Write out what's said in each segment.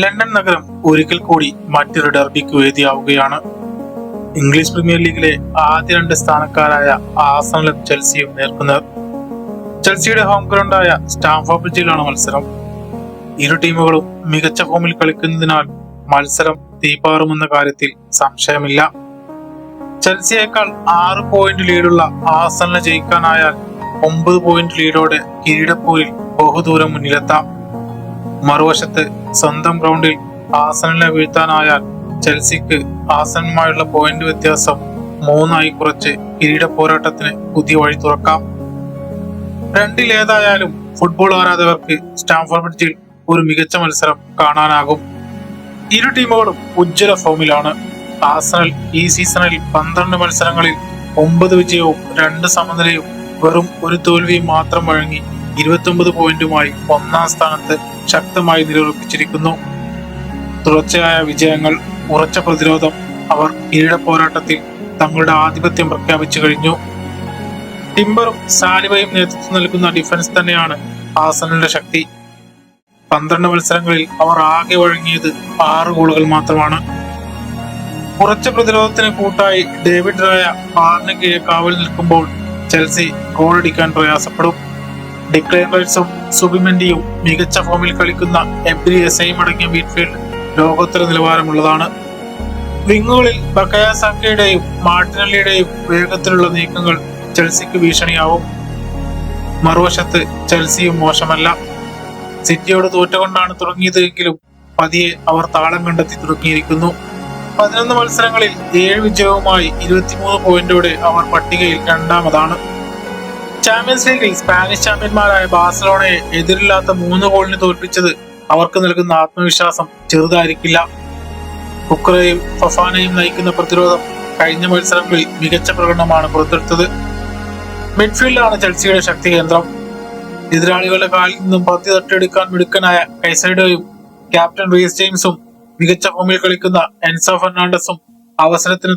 London നഗരം ഒരിക്കൽ കൂടി മറ്റൊരു ഡർബിക്ക് വേദിയാവുകയാണ്. ഇംഗ്ലീഷ് പ്രീമിയർ ലീഗിലെ ആദ്യ രണ്ട് സ്ഥാനക്കാരായ ആസണലും ചെൽസിയും നേർക്കുന്നത് ചെൽസിയുടെ ഹോം ഗ്രൗണ്ടായ സ്റ്റാംഫോർഡ് ബ്രിഡ്ജിലാണ് മത്സരം. ഇരു ടീമുകളും മികച്ച ഫോമിൽ കളിക്കുന്നതിനാൽ മത്സരം തീപാറുമെന്ന കാര്യത്തിൽ സംശയമില്ല. ചെൽസിയേക്കാൾ ആറ് പോയിന്റ് ലീഡുള്ള ആസണിനെ ജയിക്കാനായാൽ ഒമ്പത് പോയിന്റ് ലീഡോടെ കിരീടപ്പൂരിൽ ബഹുദൂരം മുന്നിലെത്താം. മറുവശത്ത് സ്വന്തം ഗ്രൗണ്ടിൽ ആസനിലെ വീഴ്ത്താനായാൽ ചെൽസിക്ക് ആസനുമായുള്ള പോയിന്റ് വ്യത്യാസം മൂന്നായി കുറച്ച് കിരീട പോരാട്ടത്തിന് പുതിയ വഴി തുറക്കാം. രണ്ടിലേതായാലും ഫുട്ബോൾ ആരാധകർക്ക് സ്റ്റാംഫോർഡ് ബ്രിഡ്ജിൽ ഒരു മികച്ച മത്സരം കാണാനാകും. ഇരു ടീമുകളും ഉജ്ജ്വല ഫോമിലാണ് ആസനൽ ഈ സീസണിൽ പന്ത്രണ്ട് മത്സരങ്ങളിൽ ഒമ്പത് വിജയവും രണ്ട് സമനിലയും വെറും ഒരു തോൽവിയും മാത്രം വഴങ്ങി ഇരുപത്തൊമ്പത് പോയിന്റുമായി ഒന്നാം സ്ഥാനത്ത് ശക്തമായി നിലയുറപ്പിച്ചിരിക്കുന്നു. തുടർച്ചയായ വിജയങ്ങൾ ഉറച്ച പ്രതിരോധം അവർ കിരീട പോരാട്ടത്തിൽ തങ്ങളുടെ ആധിപത്യം പ്രഖ്യാപിച്ചു കഴിഞ്ഞു. ടിംബറും സാലിവയും നേതൃത്വം നൽകുന്ന ഡിഫൻസ് തന്നെയാണ് ആസനലിന്റെ ശക്തി. പന്ത്രണ്ട് മത്സരങ്ങളിൽ അവർ ആകെ വഴങ്ങിയത് ആറ് ഗോളുകൾ മാത്രമാണ്. ഉറച്ച പ്രതിരോധത്തിന് കൂട്ടായി ഡേവിഡ് റായ ആറിന് കീഴെ കാവൽ നിൽക്കുമ്പോൾ ചെൽസി ഗോളടിക്കാൻ പ്രയാസപ്പെടും. ഡിക്ലൈൻ റൈറ്റ്സും സുബിമെന്റിയും മികച്ച ഫോമിൽ കളിക്കുന്ന എബ്രി എസൈം അടങ്ങിയ മിഡ്ഫീൽഡ് ലോകോത്തര നിലവാരമുള്ളതാണ്. വിങ്ങുകളിൽ ബക്കയാസാക്കയുടെയും സാക്കയുടെയും മാർട്ടിനല്ലിയുടെയും വേഗത്തിലുള്ള നീക്കങ്ങൾ ചെൽസിക്ക് ഭീഷണിയാവും. മറുവശത്ത് ചെൽസിയും മോശമല്ല. സിറ്റിയോട് തോറ്റുകൊണ്ടാണ് തുടങ്ങിയത് എങ്കിലും പതിയെ അവർ താളം കണ്ടെത്തി തുടങ്ങിയിരിക്കുന്നു. പതിനൊന്ന് മത്സരങ്ങളിൽ ഏഴ് വിജയവുമായി ഇരുപത്തിമൂന്ന് പോയിന്റോടെ അവർ പട്ടികയിൽ രണ്ടാമതാണ്. ചാമ്പ്യൻസ് ലീഗിൽ സ്പാനിഷ് ചാമ്പ്യന്മാരായ ബാഴ്സലോണയെ എതിരില്ലാത്ത മൂന്ന് ഗോളിന് തോൽപ്പിച്ചത് അവർക്ക് നൽകുന്ന ആത്മവിശ്വാസം ചെറുതായിരിക്കില്ല. കുക്കറയും ഫഫാനയും നയിക്കുന്ന പ്രതിരോധം കഴിഞ്ഞ മത്സരങ്ങളിൽ മികച്ച പ്രകടനമാണ് പുറത്തെടുത്തത്. മിഡ്ഫീൽഡാണ് ചെൽസിയുടെ ശക്തി കേന്ദ്രം. എതിരാളികളുടെ കാലിൽ നിന്നും പന്തി തട്ടിയെടുക്കാൻ മിടുക്കനായ കൈസൈഡോയും ക്യാപ്റ്റൻ റീസ് ജെയിംസും മികച്ച ഫോമിൽ കളിക്കുന്ന എൻസോ ഫെർണാണ്ടസും അവസരത്തിന്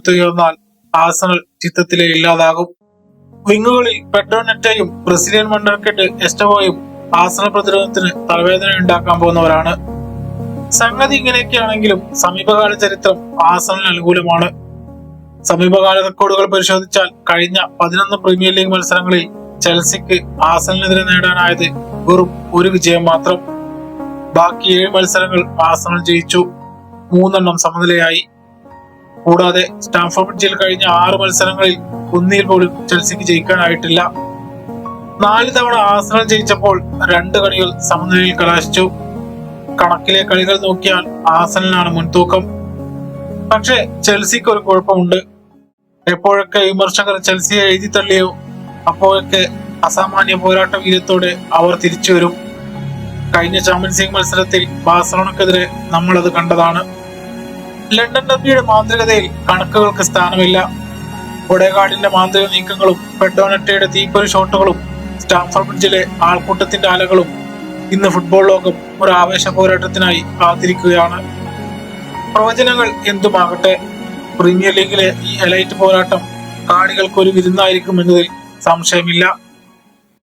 ആസണൽ ചിത്രത്തിലെ ഇല്ലാതാകും. വിങ്ങുകളിൽ പെട്രോനെറ്റയും ബ്രസീലിയൻ മണ്ടർക്കെട്ട് എസ്റ്റവോയും ആസന പ്രതിരോധത്തിന് തലവേദന ഉണ്ടാക്കാൻ പോകുന്നവരാണ്. സംഗതി ഇങ്ങനെയൊക്കെയാണെങ്കിലും സമീപകാല ചരിത്രം ആസനൽ അനുകൂലമാണ്. സമീപകാല റെക്കോർഡുകൾ പരിശോധിച്ചാൽ കഴിഞ്ഞ പതിനൊന്ന് പ്രീമിയർ ലീഗ് മത്സരങ്ങളിൽ ചെൽസിക്ക് ആസനലിനെതിരെ നേടാനായത് വെറും ഒരു വിജയം മാത്രം. ബാക്കി ഏഴ് മത്സരങ്ങൾ ആസനൽ ജയിച്ചു. മൂന്നെണ്ണം സമനിലയായി. കൂടാതെ സ്റ്റാംഫോർഡ് ബ്രിഡ്ജിൽ കഴിഞ്ഞ ആറ് മത്സരങ്ങളിൽ ഒന്നിൽ പോലും ചെൽസിക്ക് ജയിക്കാനായിട്ടില്ല. നാല് തവണ ആസനം ജയിച്ചപ്പോൾ രണ്ട് കളികൾ സമനിലയിൽ കലാശിച്ചു. കണക്കിലെ കളികൾ നോക്കിയാൽ ആസനിലാണ് മുൻതൂക്കം. പക്ഷേ ചെൽസിക്ക് ഒരു കുഴപ്പമുണ്ട്. എപ്പോഴൊക്കെ വിമർശകർ ചെൽസിയെ എഴുതി തള്ളിയോ അപ്പോഴൊക്കെ അസാമാന്യ പോരാട്ട വീര്യത്തോടെ അവർ തിരിച്ചു വരും. കഴിഞ്ഞ ചാമ്പ്യൻസ് ലീഗ് മത്സരത്തിൽ നമ്മൾ അത് കണ്ടതാണ്. ലണ്ടൻ ഡർബിയുടെ മാന്ത്രികതയിൽ കണക്കുകൾക്ക് സ്ഥാനമില്ല. ഒഡേഗാർഡിന്റെ മാന്ത്രിക നീക്കങ്ങളും പെഡോനറ്റയുടെ തീപ്പൊരു ഷോട്ടുകളും സ്റ്റാംഫോർഡ് ബ്രിഡ്ജിലെ ആൾക്കൂട്ടത്തിന്റെ അലകളും ഇന്ന് ഫുട്ബോൾ ലോകം ഒരു ആവേശ പോരാട്ടത്തിനായി കാത്തിരിക്കുകയാണ്. പ്രവചനങ്ങൾ എന്തുമാകട്ടെ? പ്രീമിയർ ലീഗിലെ ഈ എലൈറ്റ് പോരാട്ടം കാണികൾക്ക് ഒരു വിരുന്നായിരിക്കും എന്നതിൽ സംശയമില്ല.